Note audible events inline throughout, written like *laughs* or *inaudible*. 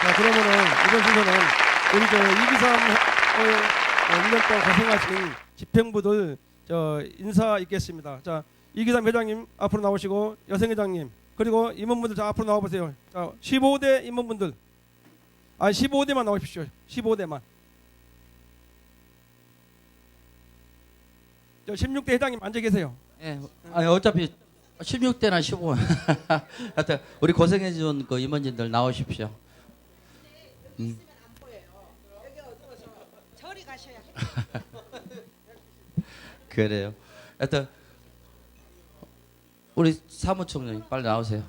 자, 그러면은 이번 순서는 우리 저 이기삼 어, 1년 동안 고생하신 집행부들 저 인사 있겠습니다. 자, 이기삼 회장님 앞으로 나오시고 여성 회장님 그리고 임원분들 자 앞으로 나와 보세요. 자, 15대 임원분들. 아, 15대만 나오십시오. 15대만. 저 16대 회장님 앉아 계세요. 예, 아니 어차피 16대나 15. *laughs* 하여튼 우리 고생해 준 그 임원진들 나오십시오. 음. 그래요. 하여튼 우리 사무총장님 빨리 나오세요.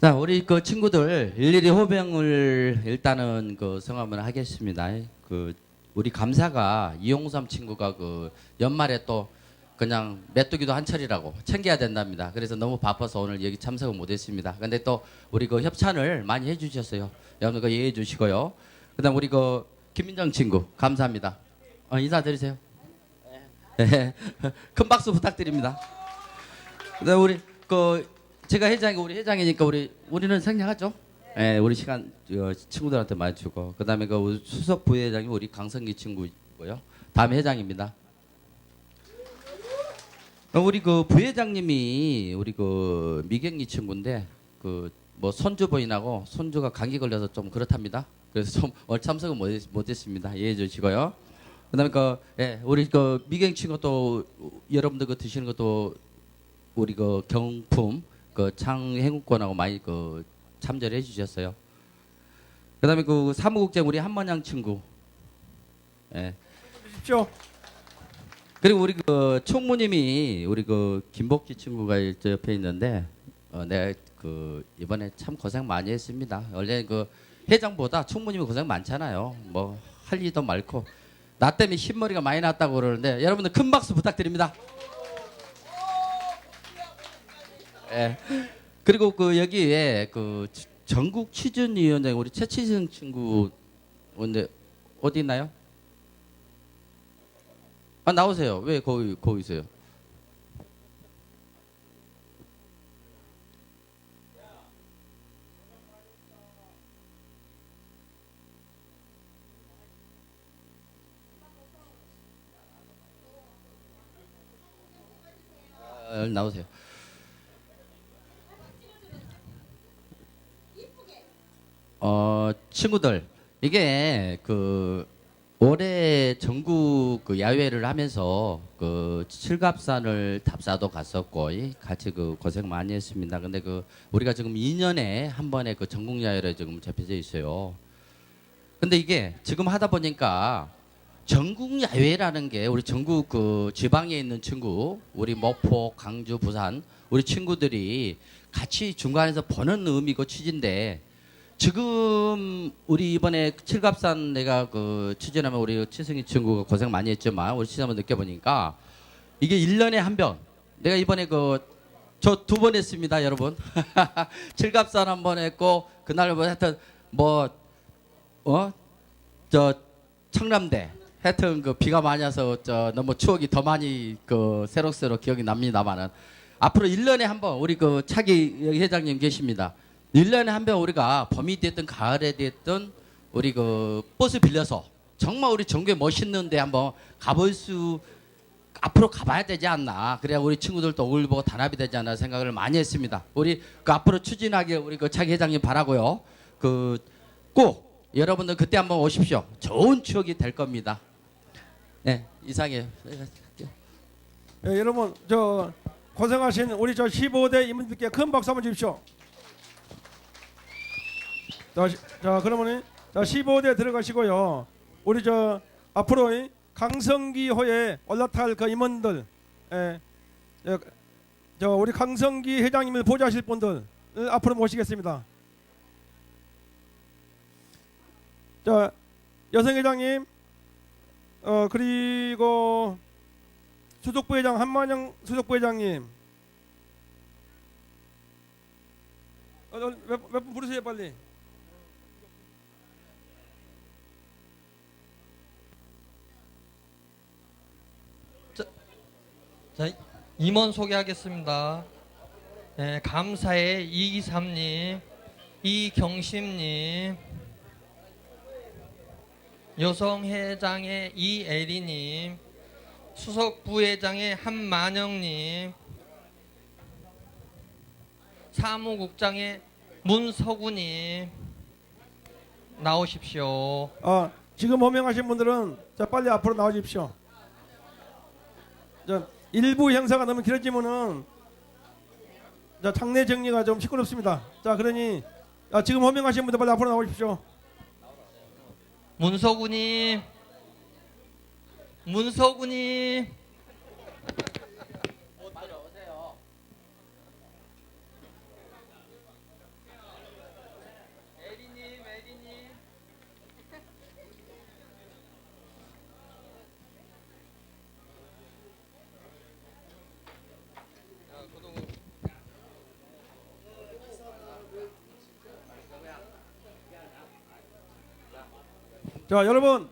자, 우리 그 친구들 일일이 호명을 일단은 그 성함을 하겠습니다. 그 우리 감사가 이용삼 친구가 그 연말에 또 그냥 메뚜기도 한 철이라고 챙겨야 된답니다. 그래서 너무 바빠서 오늘 여기 참석을 못했습니다. 근데 또 우리 그 협찬을 많이 해주셨어요. 여러분 그 이해해 주시고요. 그다음 우리 그 김민정 친구 감사합니다. 어, 인사 드리세요. 네. *laughs* 큰 박수 부탁드립니다. 그다음 우리 그 제가 회장이 우리 회장이니까 우리 우리는 생략하죠. 네, 우리 시간 어, 친구들한테 많이 주고 그다음에 그 수석 부회장이 우리 강성기 친구고요. 다음 회장입니다. 어, 우리 그 부회장님이 우리 그 미경이 친구인데 그 뭐 손주 부인하고 손주가 감기 걸려서 좀 그렇답니다. 그래서 좀 *laughs* 오늘 참석은 못, 못했습니다. 이해해 주시고요. 그다음에 그 예, 우리 그 미경 친구 또 여러분들 그 드시는 것도 우리 그 경품 그 창행국권하고 많이 그 참여를 해주셨어요. 그다음에 그 사무국장 우리 한만양 친구. 예. 주십시오. 그리고 우리 그 총무님이 우리 그 김복지 친구가 저 옆에 있는데 어, 내가 그 이번에 참 고생 많이 했습니다. 원래 그 회장보다 총무님이 고생 많잖아요. 뭐 할 일도 많고 나 때문에 흰머리가 많이 났다고 그러는데 여러분들 큰 박수 부탁드립니다. 예. 그리고 그 여기에 그 치- 전국 취준위원장 우리 최치승 친구 근데 어디 있나요? 아 나오세요. 왜 거기 거기 있어요? 아, 나오세요. 어 친구들 이게 그 올해 전국 그 야외를 하면서 그 칠갑산을 답사도 갔었고 이 같이 그 고생 많이 했습니다. 근데 그 우리가 지금 2년에 한 번에 그 전국 야외를 지금 잡혀져 있어요. 근데 이게 지금 하다 보니까 전국 야외라는 게 우리 전국 그 지방에 있는 친구, 우리 목포, 강주, 부산 우리 친구들이 같이 중간에서 보는 의미고 취지인데 지금 우리 이번에 칠갑산 내가 그 취재하면 우리 치승희 친구가 고생 많이 했지만 우리 취재 한번 느껴보니까 이게 1년에 한 번. 내가 이번에 그 저 두 번 했습니다, 여러분. *laughs* 칠갑산 한 번 했고 그날 뭐 하여튼 뭐 어? 저 청남대 하여튼 그 비가 많이 와서 저 너무 추억이 더 많이 그 새록새록 기억이 납니다만은 앞으로 1년에 한 번 우리 그 차기 회장님 계십니다. 1년에 한 번 우리가 봄이 됐든 가을에 됐든 우리 그 버스 빌려서 정말 우리 전국에 멋있는데 한번 가볼 수 앞으로 가봐야 되지 않나. 그래야 우리 친구들도 얼굴 보고 단합이 되지 않나 생각을 많이 했습니다. 우리 그 앞으로 추진하길 우리 그 차기 회장님 바라고요. 그 꼭 여러분들 그때 한번 오십시오. 좋은 추억이 될 겁니다. 네, 이상해요. 예, 여러분 저 고생하신 우리 저 15대 임원들께 큰 박수 한번 주십시오. 자, 시- 자 그러면 자 15대 들어가시고요. 우리 저 앞으로 이 강성기 호에 올라탈 그 임원들, 예, 예, 저 우리 강성기 회장님을 보좌하실 분들 앞으로 모시겠습니다. 자 여성 회장님, 어 그리고 수석부 회장 한만영 수석부 회장님 어, 몇분 부르세요 빨리 자, 임원 소개하겠습니다. 네, 감사의 이기삼님, 이경심님, 여성회장의 이애리님, 수석부회장의 한만영님, 사무국장의 문서구님 나오십시오. 아, 지금 호명하신 분들은 자 빨리 앞으로 나와주십시오. 자, 일부 행사가 너무 길어지면은 자 장례 정리가 좀 시끄럽습니다. 자 그러니 아, 지금 호명하신 분들 빨리 앞으로 나오십시오. 문서구님, 문서구님. 자 여러분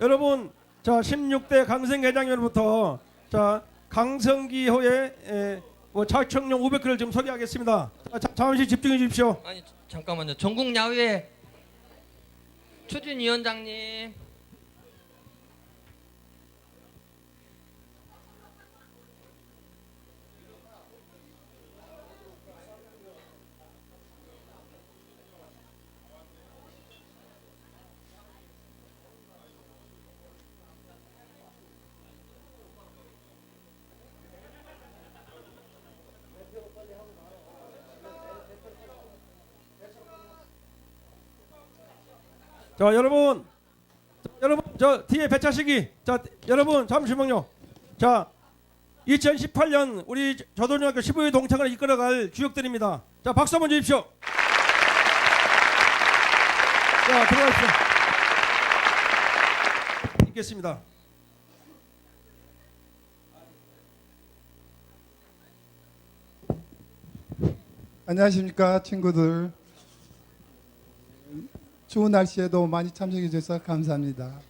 여러분 자 16대 강성회장님으로부터 자 강성기호의 에, 뭐 자청용 500그를 좀 소개하겠습니다. 자, 자, 잠시 집중해 주십시오. 아니 잠깐만요. 전국 야외 추진 위원장님. 자 여러분. 자, 여러분 저 뒤에 배차시기. 자 여러분 잠시만요. 자 2018년 우리 저도중학교 15회 동창을 이끌어갈 주역들입니다. 자 박수 한번 주십시오. 자 들어가십시오. 있겠습니다. 안녕하십니까 친구들 좋은 날씨에도 많이 참석해 주셔서 감사합니다.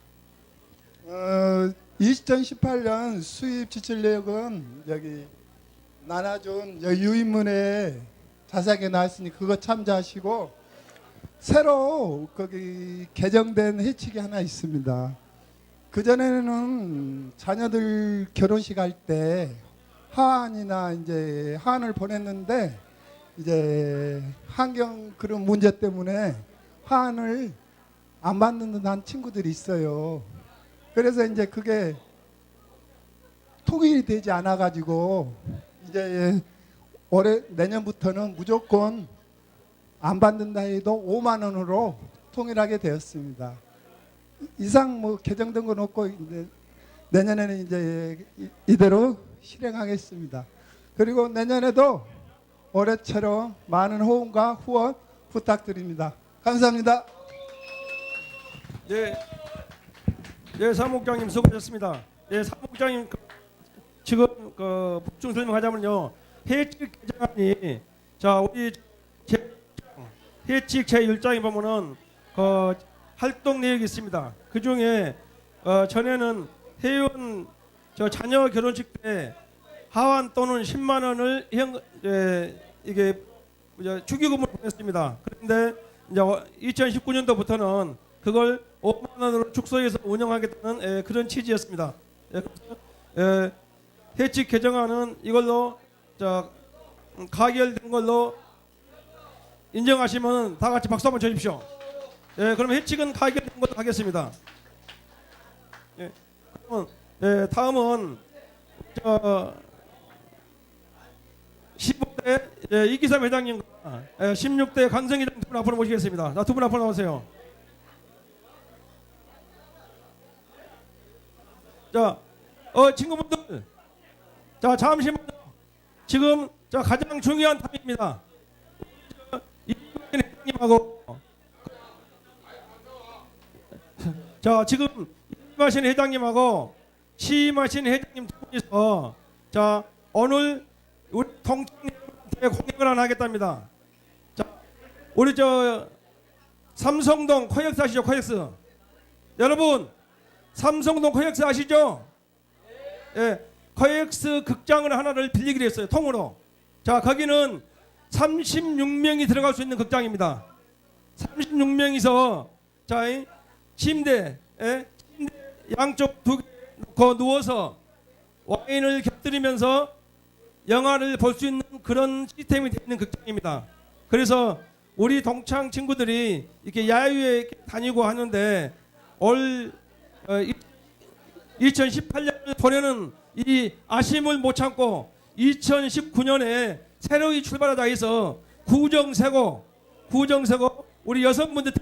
어, 2018년 수입 지출 내역은 여기 나눠준 유인문에 자세하게 나왔으니 그거 참조하시고 새로 거기 개정된 해칙이 하나 있습니다. 그전에는 자녀들 결혼식 할 때 하안이나 이제 하안을 보냈는데 이제 환경 그런 문제 때문에 화환을 안 받는 친구들이 있어요. 그래서 이제 그게 통일이 되지 않아 가지고 이제 올해 내년부터는 무조건 안 받는다 해도 5만 원으로 통일하게 되었습니다. 이상 뭐 개정된 건 없고 이제 내년에는 이제 이- 이대로 실행하겠습니다. 그리고 내년에도 올해처럼 많은 호응과 후원 부탁드립니다. 감사합니다. 예, 예 사무국장님 수고하셨습니다 예 사무국장님 그- 지금 그 북중 설명하자면요 해칙 개정안이 자 우리 제 해칙 제 1장에 보면은 그 활동 내역이 있습니다. 그 중에 어, 전에는 회원 저 자녀 결혼식 때 하완 또는 10만 원을 현 예, 이게 축의금을 보냈습니다. 그런데 이제 2019년도부터는 그걸 5만 원으로 축소해서 운영하겠다는 예, 그런 취지였습니다. 예, 예, 해칙 개정안은 이걸로 자 음, 가결된 걸로 인정하시면 다 같이 박수 한번 쳐주십시오. 예, 그럼 해칙은 가결된 걸로 하겠습니다. 예, 그러면 예, 다음은 저 15대 예, 이기삼 회장님과 예, 16대 강성 회장 두분 앞으로 모시겠습니다. 자, 두 분 앞으로 나오세요. 자, 어 친구분들, 자 잠시만요. 지금 자 가장 중요한. 저, 이기삼 회장님하고 자 지금 임하신 회장님하고 시임하신 회장님 두 분이서 자 오늘 우리 통장님한테 공약을 하나 하겠답니다. 자 우리 저 삼성동 코엑스 아시죠 코엑스 여러분 삼성동 코엑스 아시죠? 예 코엑스 극장을 하나를 빌리기로 했어요 통으로 자, 거기는 36명이 들어갈 수 있는 극장입니다. 36명이서 자, 이 침대, 에? 침대 양쪽 두 개 놓고 누워서 와인을 곁들이면서 영화를 볼 수 있는 그런 시스템이 되어 있는 극장입니다. 그래서 우리 동창 친구들이 이렇게 야유회 다니고 하는데 올 어, 2018년을 보내는 이 아쉬움을 못 참고 2019년에 새로이 출발하자 해서 구정세고 구정세고 우리 여성분들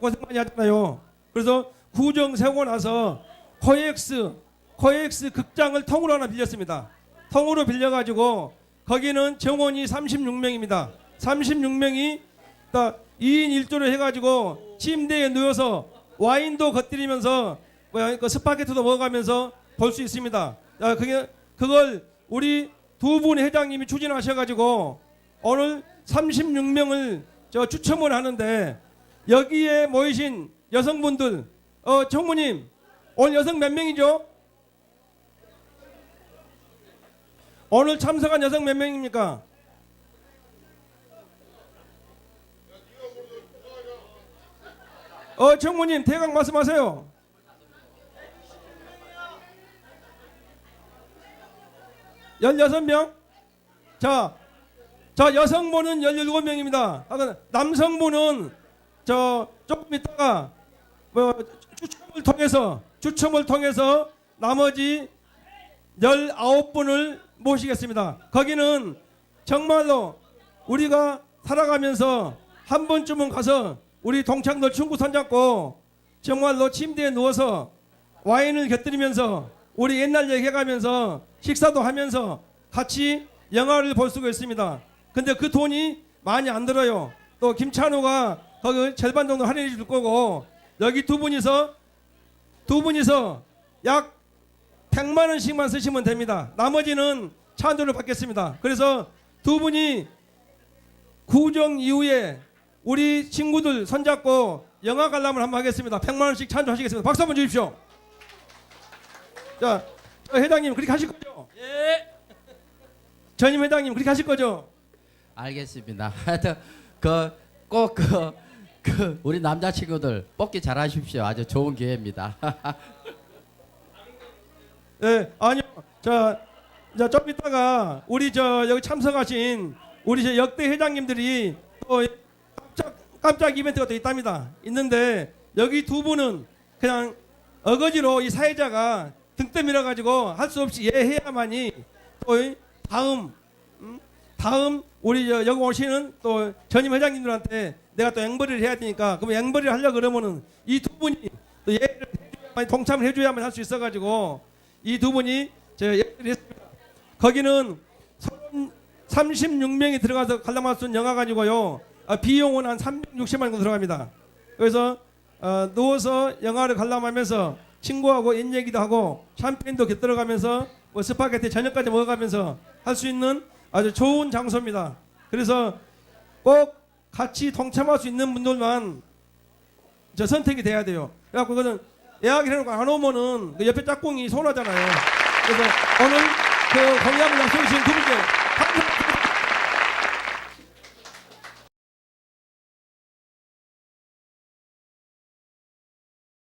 고생 많이 하잖아요. 그래서 구정세고 나서 코엑스 코엑스 극장을 통으로 하나 빌렸습니다. 통으로 빌려가지고 거기는 정원이 36명입니다. 36명이 2인 1조를 해가지고 침대에 누워서 와인도 곁들이면서 뭐야 그 스파게티도 먹어가면서 볼 수 있습니다. 자, 그게 그걸 우리 두 분의 회장님이 추진하셔가지고 오늘 36명을 저 추첨을 하는데 여기에 모이신 여성분들 어 정무님 오늘 여성 몇 명이죠? 오늘 참석한 여성 몇 명입니까? 어 정무님 대강 말씀하세요. 열여섯 명 자, 자 여성분은 17명입니다. 아, 남성분은 저 조금 있다가 뭐 추첨을 통해서 추첨을 통해서 나머지 19분을 모시겠습니다. 거기는 정말로 우리가 살아가면서 한 번쯤은 가서 우리 동창들 친구 손잡고 정말로 침대에 누워서 와인을 곁들이면서 우리 옛날 얘기해가면서 식사도 하면서 같이 영화를 볼 수가 있습니다. 근데 그 돈이 많이 안 들어요. 또 김찬우가 거기 절반 정도 할인해 줄 거고 여기 두 분이서 두 분이서 약 100만 원씩만 쓰시면 됩니다. 나머지는 찬조를 받겠습니다. 그래서 두 분이 구정 이후에 우리 친구들 손잡고 영화 관람을 한번 하겠습니다. 100만 원씩 찬조하시겠습니다. 박수 한번 주십시오. 자, 저 회장님 그렇게 하실 거죠? 예. 전임 회장님 그렇게 하실 거죠? 알겠습니다. *laughs* 하여튼 그꼭그 그 우리 남자 친구들 뽑기 잘하십시오. 아주 좋은 기회입니다. *laughs* 예, 아니요. 자, 이제 좀 이따가 우리 저 여기 참석하신 우리 저 역대 회장님들이 또 깜짝 깜짝 이벤트가 또 있답니다. 있는데 여기 두 분은 그냥 어거지로 이 사회자가 등 떠밀어 가지고 할 수 없이 예해야만이 또이 다음 음? 다음 우리 저 여기 오시는 또 전임 회장님들한테 내가 또 앵벌이를 해야 되니까 그럼 앵벌이를 하려 고 그러면은 이 두 분이 또 예를 동참을 해줘야만 할 수 있어 가지고 이 두 분이 제가 얘기를 했습니다. 거기는 36명이 들어가서 관람할 수 있는 영화관이고요. 아, 비용은 한 360만 원 정도 들어갑니다. 그래서 어, 누워서 영화를 관람하면서 친구하고 옛 얘기도 하고 샴페인도 곁들어가면서 뭐 스파게티 저녁까지 먹어가면서 할 수 있는 아주 좋은 장소입니다. 그래서 꼭 같이 동참할 수 있는 분들만 저 선택이 돼야 돼요. 그래갖고 그거는 예약을 해놓고 안 오면은 그 옆에 짝꿍이 서운하잖아요. 그래서 오늘 그 공약을 약속해 주신 두 분께 감사